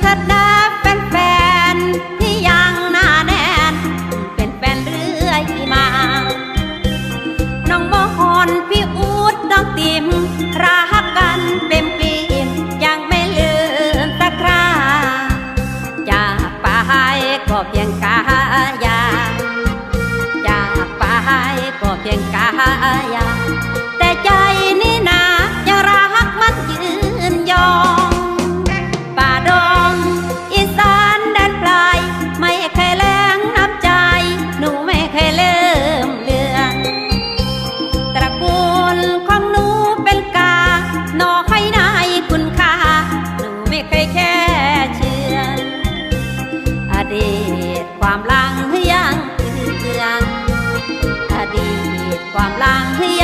เถิดนะเนแฟนที่ยังหน้าแนนเป็นแฟนเรื่อยมา น้องโมหอนพี่อูดน้องติมรักกันเต็มปลีมยังไม่ลืมตะคราจาไปก็เพียงกายาจาไปก็เพียงกายา เชืออดีตความลังยังเตือนอดีตความลังยัง